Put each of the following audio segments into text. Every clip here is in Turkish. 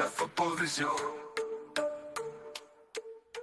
Futbol vizyon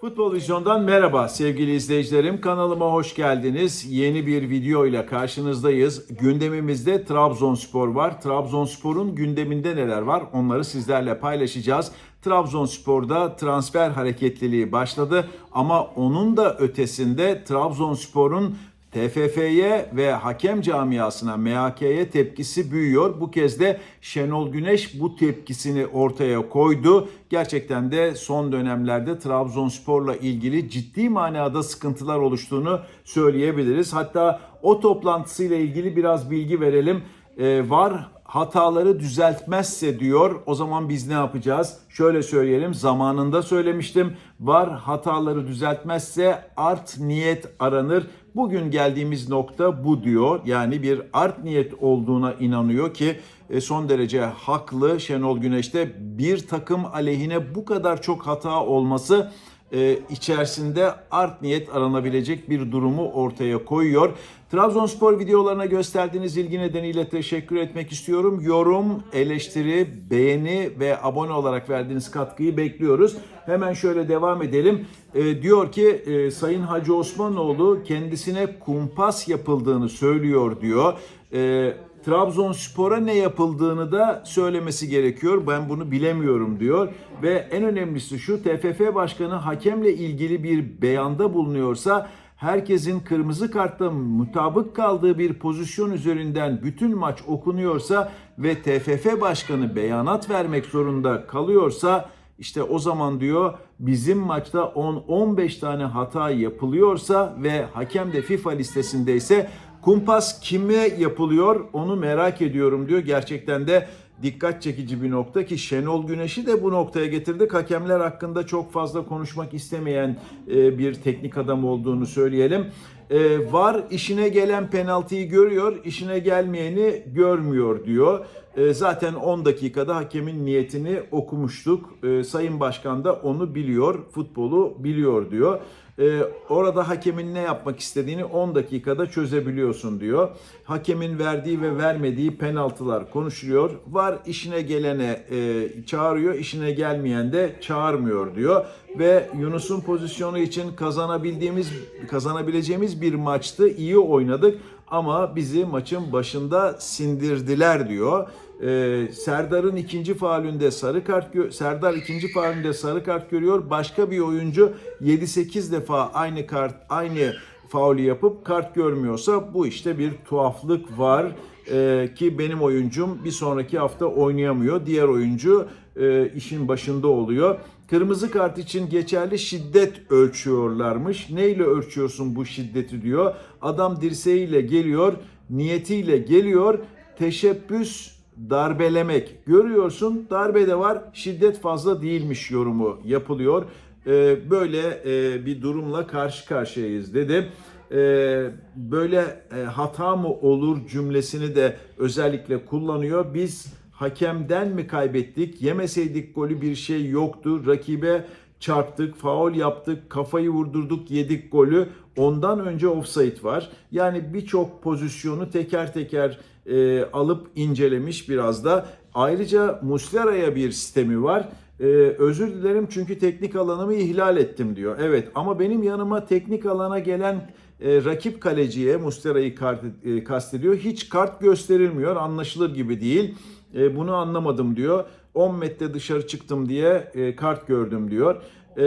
Futbol Vizyon'dan merhaba sevgili izleyicilerim. Kanalıma hoş geldiniz. Yeni bir video ile karşınızdayız. Gündemimizde Trabzonspor var. Trabzonspor'un gündeminde neler var? Onları sizlerle paylaşacağız. Trabzonspor'da transfer hareketliliği başladı ama onun da ötesinde Trabzonspor'un TFF'ye ve hakem camiasına, MHK'ye tepkisi büyüyor. Bu kez de Şenol Güneş bu tepkisini ortaya koydu. Gerçekten de son dönemlerde Trabzonspor'la ilgili ciddi manada sıkıntılar oluştuğunu söyleyebiliriz. Hatta o toplantısıyla ilgili biraz bilgi verelim. Ee, var hataları düzeltmezse diyor o zaman biz ne yapacağız? Şöyle söyleyelim zamanında söylemiştim var hataları düzeltmezse art niyet aranır. Bugün geldiğimiz nokta bu diyor. Yani bir art niyet olduğuna inanıyor ki e, son derece haklı Şenol Güneş'te bir takım aleyhine bu kadar çok hata olması e, içerisinde art niyet aranabilecek bir durumu ortaya koyuyor. Trabzonspor videolarına gösterdiğiniz ilgi nedeniyle teşekkür etmek istiyorum. Yorum, eleştiri, beğeni ve abone olarak verdiğiniz katkıyı bekliyoruz. Hemen şöyle devam edelim. E, diyor ki e, Sayın Hacı Osmanoğlu kendisine kumpas yapıldığını söylüyor diyor. E, Trabzonspor'a ne yapıldığını da söylemesi gerekiyor. Ben bunu bilemiyorum diyor. Ve en önemlisi şu TFF Başkanı hakemle ilgili bir beyanda bulunuyorsa herkesin kırmızı kartla mutabık kaldığı bir pozisyon üzerinden bütün maç okunuyorsa ve TFF Başkanı beyanat vermek zorunda kalıyorsa işte o zaman diyor bizim maçta 10-15 tane hata yapılıyorsa ve hakem de FIFA listesindeyse kumpas kime yapılıyor onu merak ediyorum diyor. Gerçekten de dikkat çekici bir nokta ki Şenol Güneş'i de bu noktaya getirdik. Hakemler hakkında çok fazla konuşmak istemeyen e, bir teknik adam olduğunu söyleyelim. E, var işine gelen penaltıyı görüyor, işine gelmeyeni görmüyor diyor. E, zaten 10 dakikada hakemin niyetini okumuştuk. Sayın Başkan da onu biliyor, futbolu biliyor diyor. E, orada hakemin ne yapmak istediğini 10 dakikada çözebiliyorsun diyor. Hakemin verdiği ve vermediği penaltılar konuşuluyor. Var işine gelene e, çağırıyor, işine gelmeyen de çağırmıyor diyor. Ve Yunus'un pozisyonu için kazanabildiğimiz, kazanabileceğimiz bir maçtı. İyi oynadık ama bizi maçın başında sindirdiler diyor. Ee, Serdar'ın ikinci faulünde sarı kart Serdar ikinci faulünde sarı kart görüyor. Başka bir oyuncu 7-8 defa aynı kart aynı faulü yapıp kart görmüyorsa bu işte bir tuhaflık var. Ee, ki benim oyuncum bir sonraki hafta oynayamıyor. Diğer oyuncu e, işin başında oluyor. Kırmızı kart için geçerli şiddet ölçüyorlarmış. Neyle ölçüyorsun bu şiddeti diyor. Adam dirseğiyle geliyor, niyetiyle geliyor. Teşebbüs darbelemek. Görüyorsun darbe de var, şiddet fazla değilmiş yorumu yapılıyor. Ee, böyle e, bir durumla karşı karşıyayız dedi. Ee, böyle e, hata mı olur cümlesini de özellikle kullanıyor. Biz hakemden mi kaybettik? Yemeseydik golü bir şey yoktu. Rakibe çarptık, faul yaptık, kafayı vurdurduk, yedik golü. Ondan önce offside var. Yani birçok pozisyonu teker teker e, alıp incelemiş biraz da. Ayrıca Muslera'ya bir sistemi var. Ee, özür dilerim çünkü teknik alanımı ihlal ettim diyor. Evet ama benim yanıma teknik alana gelen e, rakip kaleciye Muslera'yı kart, e, kastediyor. Hiç kart gösterilmiyor anlaşılır gibi değil. E, bunu anlamadım diyor. 10 metre dışarı çıktım diye e, kart gördüm diyor. E,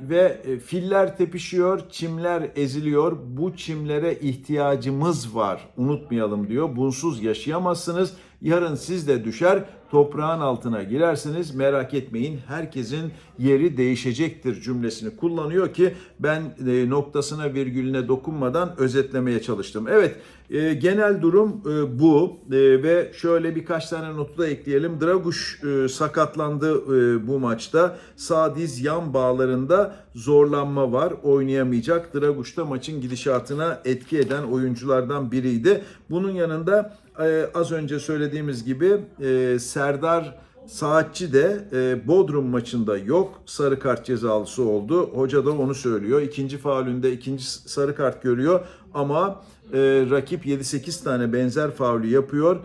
ve e, filler tepişiyor, çimler eziliyor. Bu çimlere ihtiyacımız var. Unutmayalım diyor. Bunsuz yaşayamazsınız. Yarın siz de düşer, toprağın altına girersiniz. Merak etmeyin herkesin yeri değişecektir cümlesini kullanıyor ki ben e, noktasına virgülüne dokunmadan özetlemeye çalıştım. Evet e, genel durum e, bu ve şöyle birkaç tane notu da ekleyelim. Draguş sakatlandı bu maçta. Sağ diz yan bağlarında zorlanma var. Oynayamayacak. Draguş da maçın gidişatına etki eden oyunculardan biriydi. Bunun yanında e, az önce söylediğimiz gibi e, Serdar Saatçi de e, Bodrum maçında yok. Sarı kart cezalısı oldu. Hoca da onu söylüyor. İkinci faulünde ikinci sarı kart görüyor ama e, rakip 7-8 tane benzer faulü yapıyor.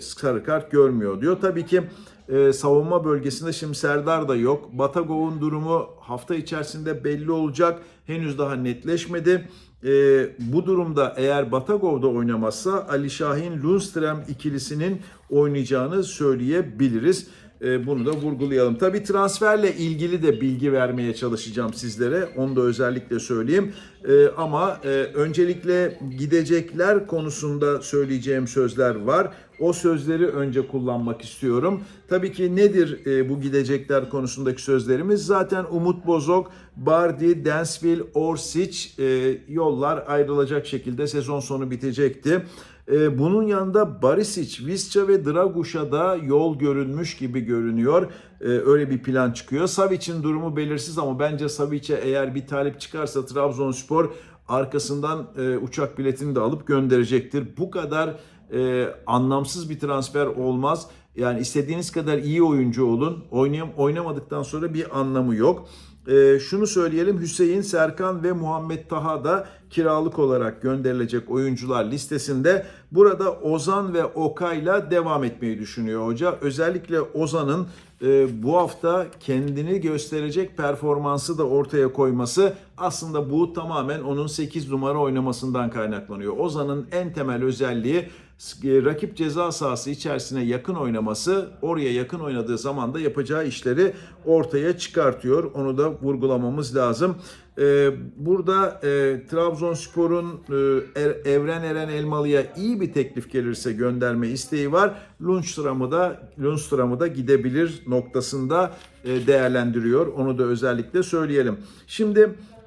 Sarı kart görmüyor diyor. Tabii ki savunma bölgesinde şimdi Serdar da yok. Batagov'un durumu hafta içerisinde belli olacak. Henüz daha netleşmedi. E, bu durumda eğer Batagov'da oynamazsa Ali Şahin Lundström ikilisinin oynayacağını söyleyebiliriz. E, bunu da vurgulayalım. Tabii transferle ilgili de bilgi vermeye çalışacağım sizlere. Onu da özellikle söyleyeyim. E, ama e, öncelikle gidecekler konusunda söyleyeceğim sözler var. O sözleri önce kullanmak istiyorum. Tabii ki nedir bu gidecekler konusundaki sözlerimiz? Zaten Umut Bozok, Bardi, Densville, Orsic yollar ayrılacak şekilde sezon sonu bitecekti. E, bunun yanında Barisic, Visca ve Draguş'a da yol görünmüş gibi görünüyor. E, öyle bir plan çıkıyor. Savic'in durumu belirsiz ama bence Savic'e eğer bir talip çıkarsa Trabzonspor arkasından e, uçak biletini de alıp gönderecektir. Bu kadar e, anlamsız bir transfer olmaz. Yani istediğiniz kadar iyi oyuncu olun. Oynayam oynamadıktan sonra bir anlamı yok. E, şunu söyleyelim Hüseyin, Serkan ve Muhammed Taha da kiralık olarak gönderilecek oyuncular listesinde. Burada Ozan ve Okay'la devam etmeyi düşünüyor hoca. Özellikle Ozan'ın e, bu hafta kendini gösterecek performansı da ortaya koyması aslında bu tamamen onun 8 numara oynamasından kaynaklanıyor. Ozan'ın en temel özelliği rakip ceza sahası içerisine yakın oynaması, oraya yakın oynadığı zaman da yapacağı işleri ortaya çıkartıyor. Onu da vurgulamamız lazım. Ee, burada e, Trabzonspor'un e, Er- Evren Eren Elmalı'ya iyi bir teklif gelirse gönderme isteği var. Lundström'ü da Lundström'ü da gidebilir noktasında e, değerlendiriyor. Onu da özellikle söyleyelim. Şimdi e,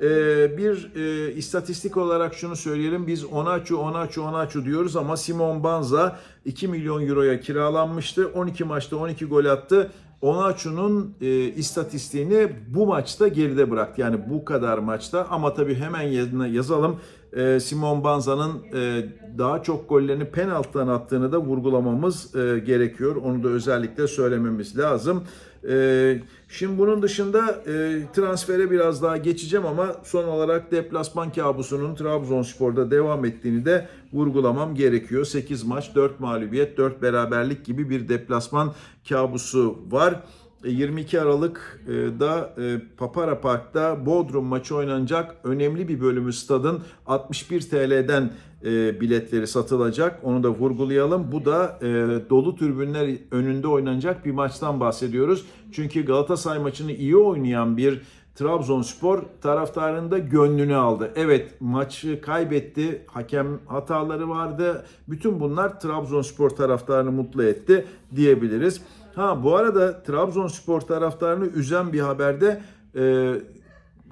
bir e, istatistik olarak şunu söyleyelim. Biz Onaçu, Onaçu, Onaçu diyoruz ama Simon Banza 2 milyon euroya kiralanmıştı. 12 maçta 12 gol attı. Onaçu'nun e, istatistiğini bu maçta geride bıraktı. Yani bu kadar maçta ama tabii hemen yazalım. E, Simon Banza'nın e, daha çok gollerini penaltıdan attığını da vurgulamamız e, gerekiyor. Onu da özellikle söylememiz lazım. E, şimdi bunun dışında e, transfere biraz daha geçeceğim ama son olarak deplasman kabusunun Trabzonspor'da devam ettiğini de vurgulamam gerekiyor. 8 maç, 4 mağlubiyet, 4 beraberlik gibi bir deplasman kabusu var. E, 22 Aralık'da e, Papara Park'ta Bodrum maçı oynanacak. Önemli bir bölümü stadın 61 TL'den e, biletleri satılacak. Onu da vurgulayalım. Bu da e, dolu tribünler önünde oynanacak bir maçtan bahsediyoruz. Çünkü Galatasaray maçını iyi oynayan bir Trabzonspor taraftarının da gönlünü aldı. Evet maçı kaybetti. Hakem hataları vardı. Bütün bunlar Trabzonspor taraftarını mutlu etti diyebiliriz. Ha bu arada Trabzonspor taraftarını üzen bir haberde e,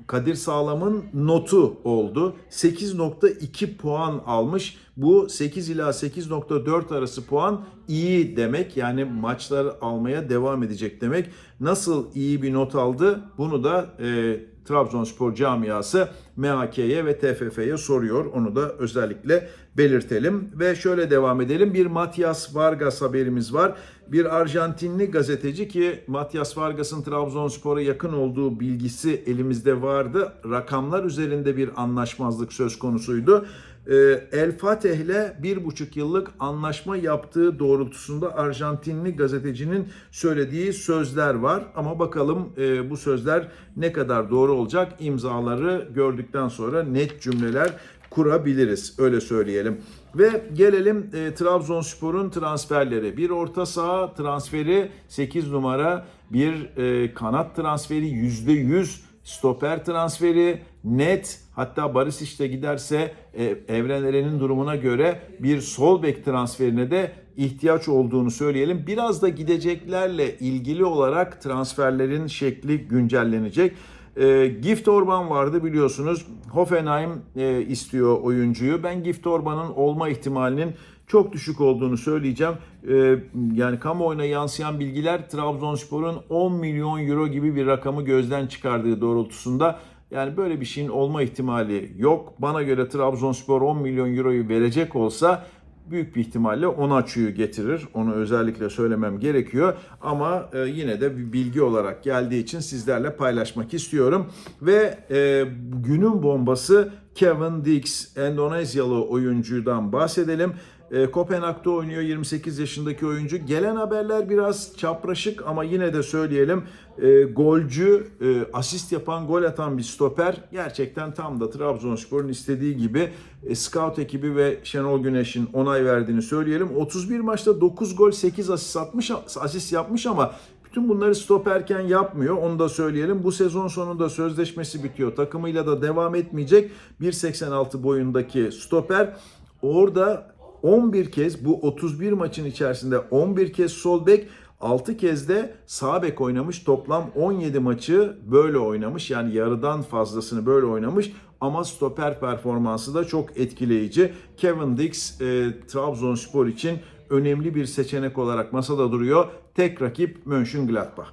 Kadir Sağlam'ın notu oldu. 8.2 puan almış. Bu 8 ila 8.4 arası puan iyi demek. Yani maçlar almaya devam edecek demek. Nasıl iyi bir not aldı? Bunu da e, Trabzonspor camiası MHK'ye ve TFF'ye soruyor. Onu da özellikle belirtelim. Ve şöyle devam edelim. Bir Matias Vargas haberimiz var. Bir Arjantinli gazeteci ki Matias Vargas'ın Trabzonspor'a yakın olduğu bilgisi elimizde vardı. Rakamlar üzerinde bir anlaşmazlık söz konusuydu. Ee, El Fateh'le bir buçuk yıllık anlaşma yaptığı doğrultusunda Arjantinli gazetecinin söylediği sözler var. Ama bakalım e, bu sözler ne kadar doğru olacak? İmzaları gördükten sonra net cümleler kurabiliriz. Öyle söyleyelim. Ve gelelim e, Trabzonspor'un transferleri. Bir orta saha transferi 8 numara, bir e, kanat transferi %100 stoper transferi net hatta Barisic de giderse e, Evren Eren'in durumuna göre bir sol bek transferine de ihtiyaç olduğunu söyleyelim. Biraz da gideceklerle ilgili olarak transferlerin şekli güncellenecek. E, Gift Orban vardı biliyorsunuz. Hoffenheim e, istiyor oyuncuyu. Ben Gift Orban'ın olma ihtimalinin çok düşük olduğunu söyleyeceğim. Ee, yani kamuoyuna yansıyan bilgiler Trabzonspor'un 10 milyon euro gibi bir rakamı gözden çıkardığı doğrultusunda. Yani böyle bir şeyin olma ihtimali yok. Bana göre Trabzonspor 10 milyon euroyu verecek olsa büyük bir ihtimalle Onaçu'yu getirir. Onu özellikle söylemem gerekiyor. Ama e, yine de bir bilgi olarak geldiği için sizlerle paylaşmak istiyorum. Ve e, günün bombası Kevin Dix, Endonezyalı oyuncudan bahsedelim. E, Kopenhag'da oynuyor 28 yaşındaki oyuncu. Gelen haberler biraz çapraşık ama yine de söyleyelim. E, golcü, e, asist yapan, gol atan bir stoper. Gerçekten tam da Trabzonspor'un istediği gibi e, scout ekibi ve Şenol Güneş'in onay verdiğini söyleyelim. 31 maçta 9 gol 8 asist atmış, asist yapmış ama bütün bunları stoperken yapmıyor. Onu da söyleyelim. Bu sezon sonunda sözleşmesi bitiyor. Takımıyla da devam etmeyecek. 1.86 boyundaki stoper. Orada 11 kez bu 31 maçın içerisinde 11 kez sol bek 6 kez de sağ bek oynamış. Toplam 17 maçı böyle oynamış. Yani yarıdan fazlasını böyle oynamış. Ama stoper performansı da çok etkileyici. Kevin Dix e, Trabzonspor için önemli bir seçenek olarak masada duruyor. Tek rakip Mönchengladbach.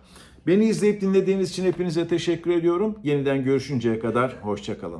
Beni izleyip dinlediğiniz için hepinize teşekkür ediyorum. Yeniden görüşünceye kadar hoşçakalın.